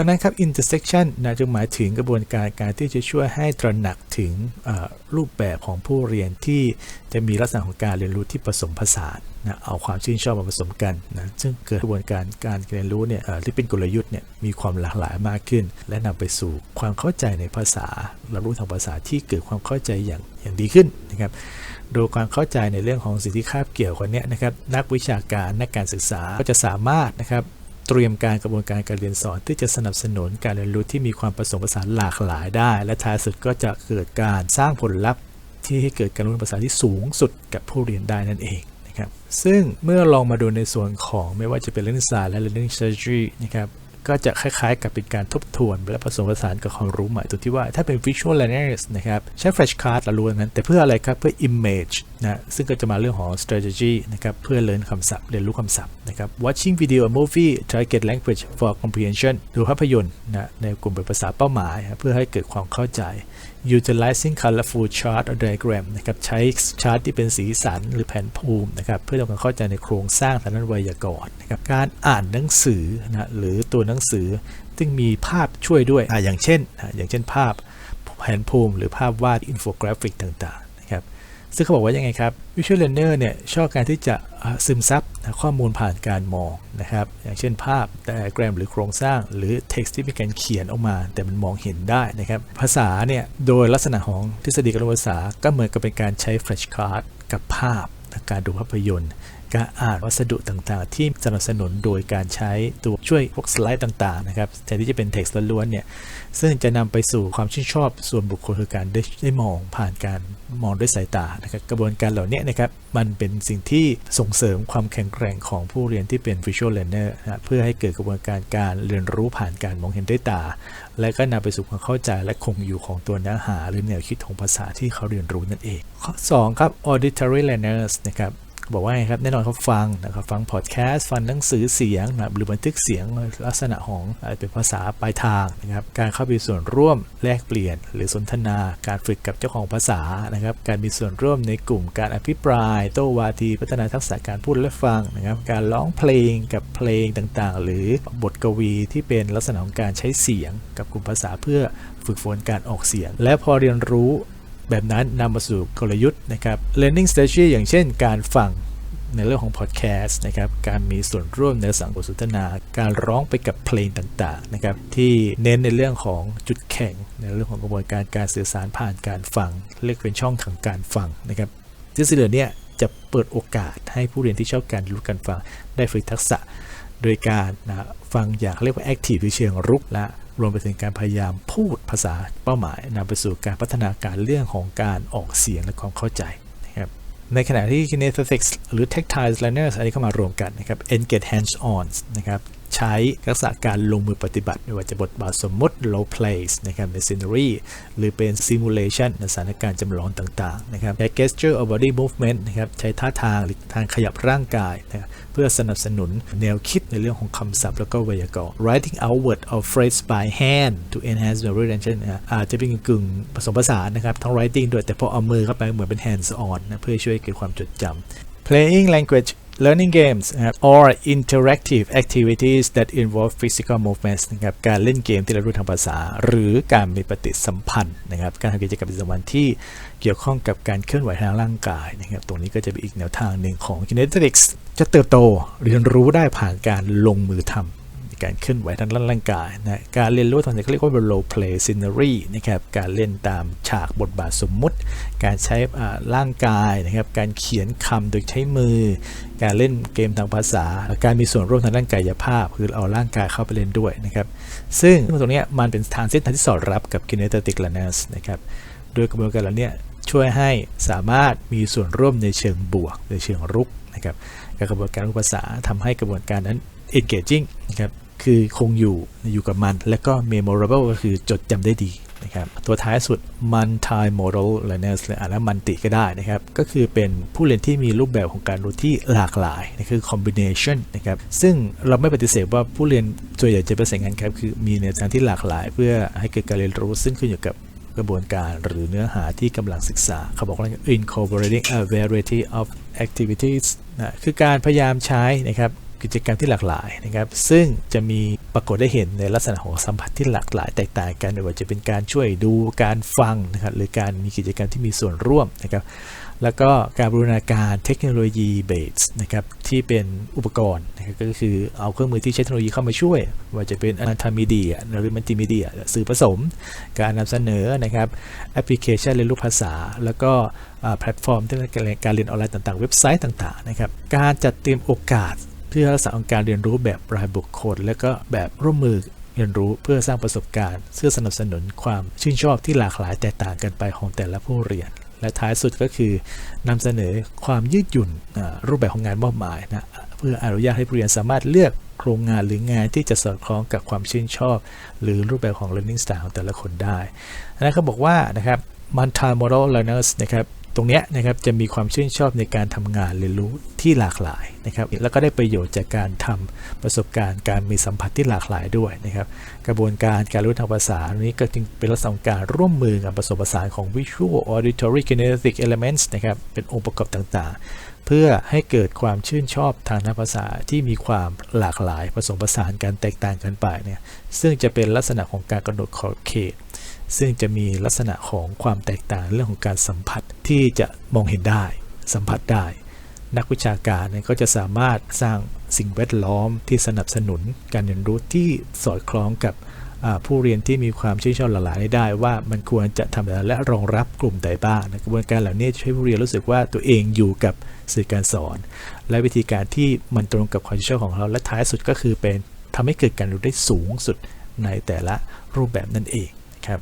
ดังนั้นครับ intersection นะจึงหมายถึงกระบวนการการที่จะช่วยให้ตระหนักถึงรูปแบบของผู้เรียนที่จะมีลักษณะของการเรียนรู้ที่ผสมผสานนะเอาความชื่นชอบมาผสมกันนะซึ่งเกิดกระบวนการการเรียนรู้เนี่ยที่เป็นกลยุทธ์เนี่ยมีความหลากหลายมากขึ้น และนำไปสู่ความเข้าใจในภาษารับรู้ทางภาษาที่เกิดความเข้าใจอย่างอย่างดีขึ้นนะครับโดยความเข้าใจในเรื่องของสิ่งที่คาบเกี่ยวกันเนี้ยนะครับนักวิชาการนักการศึกษาก็จะสามารถนะครับ เตรียมการกระบวนการการเรียนสอนที่จะสนับสนุนการเรียนรู้ที่มีความผสมผสานหลากหลายได้ และท้ายสุดก็จะเกิดการสร้างผลลัพธ์ที่ให้เกิดการรู้ภาษาที่สูงสุดกับผู้เรียนได้นั่นเองนะครับซึ่งเมื่อลองมาดูในส่วนของไม่ว่าจะเป็นเรื่องศาสตร์และเรื่อง surgery นะครับ ก็จะคล้ายๆ กับเป็นการทบทวน และผสมผสานกับความรู้ใหม่ตรงที่ว่าถ้าเป็น visual learners นะครับใช้ flashcard เรารู้วนนั้น แต่เพื่ออะไรครับเพื่อ image นะซึ่งก็จะมาเรื่องของ strategy นะครับเพื่อเรียนคำศัพท์เรียนรู้คำศัพท์นะครับ watching video or movie target language for comprehension ดูภาพยนตร์นะในกลุ่มเป็นภาษาเป้าหมาย เพื่อให้เกิดความเข้าใจ utilizing colorful chart or diagram นะครับใช้ชาร์ตที่เป็นสีสันหรือแผนภูมินะครับเพื่อทำความเข้าใจในโครงสร้างทางด้านไวยากรณ์นะครับการอ่านหนังสือนะหรือตัวหนังสือซึ่งมีภาพช่วยด้วยอะอย่างเช่นอะอย่างเช่นภาพแผนภูมิหรือภาพวาดอินโฟกราฟิกต่างๆ ซึ่งเขาบอกว่ายังไงครับ Visual Learner เนี่ยชอบการที่จะซึมซับข้อมูลผ่านการมองนะครับ อย่างเช่นภาพแต่แกรมหรือโครงสร้าง หรือ text ที่มีการเขียนออกมา แต่มันมองเห็นได้นะครับ ภาษาเนี่ยโดยลักษณะของทฤษฎีการภาษาก็เหมือนกับเป็นการใช้ flashcard กับภาพนะการดูภาพยนตร์ การอ่านวัสดุต่างๆ ที่สนับสนุนโดยการใช้ตัวช่วยพวกสไลด์ต่างๆนะครับแทนที่จะเป็น text ล้วนๆเนี่ยซึ่งจะนำไปสู่ความชื่นชอบส่วนบุคคลคือการได้ได้มองผ่านการมองด้วยสายตานะครับกระบวนการเหล่านี้นะครับมันเป็นสิ่งที่ส่งเสริมความแข็งแกร่งของผู้เรียนที่เป็น visual learner นะเพื่อให้เกิดกระบวนการการเรียนรู้ผ่านการมองเห็นด้วยตา และก็นำไปสู่ความเข้าใจและคงอยู่ของตัวเนื้อหา หรือแนวคิดของภาษาที่เขาเรียนรู้นั่นเอง ข้อ 2 ครับ auditory learners นะครับ บอกว่าไงครับแน่นอนเขาฟังนะครับฟังพอดแคสต์ฟังหนังสือเสียงนะหรือบันทึกเสียงลักษณะของเป็นภาษาปลายทางนะครับการเข้าไปมีส่วนร่วมแลกเปลี่ยน หรือสนทนาการฝึกกับเจ้าของภาษานะครับการมีส่วนร่วมในกลุ่มการอภิปราย โต้วาทีพัฒนาทักษะการพูดและฟังนะครับการร้องเพลงกับเพลงต่างๆ หรือบทกวีที่เป็นลักษณะของการใช้เสียง กับกลุ่มภาษาเพื่อฝึกฝนการออกเสียง และพอเรียนรู้ แบบนั้นนำมาสู่กลยุทธ์นะครับ learning strategy อย่างเช่นการฟังในเรื่องของพอดแคสต์นะครับ การมีส่วนร่วมในสังคมสนทนา การร้องไปกับเพลงต่างๆนะครับ ที่เน้นในเรื่องของจุดแข็ง ในเรื่องของกระบวนการการสื่อสารผ่านการฟัง เรียกเป็นช่องทางการฟังนะครับทฤษฎีเหล่านี้จะเปิดโอกาสให้ผู้เรียนที่ชอบการรู้การฟังได้ฝึกทักษะ โดยการนะฟังอย่างเรียกว่า active หรือเชิงรุกและรวมไปถึงการพยายามพูดภาษาเป้าหมายนำไปสู่การพัฒนาการเรื่องของการออกเสียงและความเข้าใจนะครับในขณะที่ kinesthetics หรือ tactile learners อันนี้เข้ามารวมกันนะครับ engage hands on นะครับ ใช้ทักษะการลงมือปฏิบัติไม่ว่าจะบทบาทสมมติ role plays นะครับใน scenery หรือเป็น simulation ในสถานการณ์จำลองต่างๆนะครับใช้ gesture or body movement นะครับใช้ท่าทางหรือทางขยับร่างกายนะเพื่อสนับสนุนแนวคิดในเรื่องของคำศัพท์แล้วก็ไวยากรณ์ writing out word or phrase by hand to enhance memory retention นะอาจจะเป็นกึ่งผสมผสานนะครับทั้ง writing ด้วยแต่พอเอามือเข้าไปเหมือนเป็น hands on นะเพื่อช่วยเกิดความจดจำ playing language learning games นะครับ or interactive activities that involve physical movements นะครับการเล่นเกมที่เรารู้ทางภาษา หรือการมีปฏิสัมพันธ์นะครับการทำกิจกรรมปฏิสัมพันธ์ที่เกี่ยวข้องกับการเคลื่อนไหวทางร่างกายนะครับตรงนี้ก็จะเป็นอีกแนวทางหนึ่งของ kinetics จะเติบโตเรียนรู้ได้ผ่านการลงมือทำ การเคลื่อนไหวทางร่างกายนะการเรียนรู้ทางนี้เขาเรียกว่า role play scenery นะครับการเล่นตามฉากบทบาทสมมุติ การใช้ร่างกายนะครับการเขียนคำโดยใช้มือ การเล่นเกมทางภาษา การมีส่วนร่วมทางด้านกายภาพ คือเอาร่างกายเข้าไปเล่นด้วยนะครับซึ่งตรงนี้มันเป็นทางเส้นทางที่สอดรับกับ kinetic learners นะครับโดยกระบวนการเหล่านี้ช่วยให้สามารถมีส่วนร่วมในเชิงบวกในเชิงรุกนะครับการกระบวนการรู้ภาษาทำให้กระบวนการนั้น engaging นะครับ คือคงอยู่อยู่กับมัน และก็ memorable ก็คือจดจำได้ดีนะครับตัวท้ายสุด multi modal learners หรืออ่านว่ามันติก็ได้นะครับ ก็คือเป็นผู้เรียนที่มีรูปแบบของการรู้ที่หลากหลายนะคือ combination นะครับ ซึ่งเราไม่ปฏิเสธว่าผู้เรียนส่วนใหญ่จะเป็นสิ่งนั้นครับคือมีแนวทางที่หลากหลาย เพื่อให้เกิดการเรียนรู้ ซึ่งขึ้นอยู่กับกระบวนการหรือเนื้อหาที่กำลังศึกษา เขาบอกว่า incorporating a variety of activities นะคือการพยายามใช้นะครับ กิจกรรมที่หลากหลายนะครับ ซึ่งจะมีปรากฏได้เห็นในลักษณะของสัมผัสที่หลากหลายแตกต่างกันไม่ว่าจะเป็นการช่วยดูการฟังนะครับหรือการมีกิจกรรมที่มีส่วนร่วมนะครับ แล้วก็การบูรณาการเทคโนโลยีเบสนะครับที่เป็นอุปกรณ์นะครับก็คือเอาเครื่องมือที่ใช้เทคโนโลยีเข้ามาช่วย ว่าจะเป็นอันทามีเดียหรือมัลติมีเดียสื่อผสม การนำเสนอนะครับแอปพลิเคชันเรียนรู้ภาษา แล้วก็แพลตฟอร์มที่เป็นการเรียนออนไลน์ต่างๆ เว็บไซต์ต่างๆนะครับการจัดเตรียมโอกาส เพื่อรักษาองค์การเรียนรู้แบบรายบุคคล และก็แบบร่วมมือเรียนรู้เพื่อสร้างประสบการณ์เพื่อสนับสนุนความชื่นชอบที่หลากหลายแตกต่างกันไปของแต่ละผู้เรียน และท้ายสุดก็คือนำเสนอความยืดหยุ่นรูปแบบของงานมอบหมายนะเพื่ออนุญาตให้ผู้เรียนสามารถเลือกโครงงานหรืองานที่จะสอดคล้องกับความชื่นชอบ หรือรูปแบบของ learning style ของแต่ละคนได้นะเขาบอกว่านะครับ multimodal learners นะครับ ตรงนี้นะครับจะมีความชื่นชอบในการทำงานเรียนรู้ที่หลากหลายนะครับแล้วก็ได้ประโยชน์จากการทำประสบการณ์การมีสัมผัสที่หลากหลายด้วยนะครับกระบวนการการรู้ทางภาษาอันนี้ก็จึงเป็นลักษณะการร่วมมือกับผสมผสานของ visual auditory kinesthetic elements นะครับเป็นองค์ประกอบต่างๆ เพื่อให้เกิดความชื่นชอบทางภาษาที่มีความหลากหลายผสมผสานกันแตกต่างกันไปเนี่ยซึ่งจะเป็นลักษณะของการกำหนดขอบเขต ซึ่งจะมีลักษณะของความแตกต่างเรื่องของการสัมผัสที่จะมองเห็นได้ สัมผัสได้ นักวิชาการก็จะสามารถสร้างสิ่งแวดล้อมที่สนับสนุนการเรียนรู้ที่สอดคล้องกับผู้เรียนที่มีความชื่นชอบหลากหลายได้ว่ามันควรจะทำอะไรและรองรับกลุ่มใดบ้างกระบวนการเหล่านี้จะช่วยผู้เรียนรู้สึกว่าตัวเองอยู่กับสื่อการสอน และวิธีการที่มันตรงกับความชื่นชอบของเราและท้ายสุดก็คือเป็นทำให้เกิดการเรียนรู้ได้สูงสุดในแต่ละรูปแบบนั่นเองครับ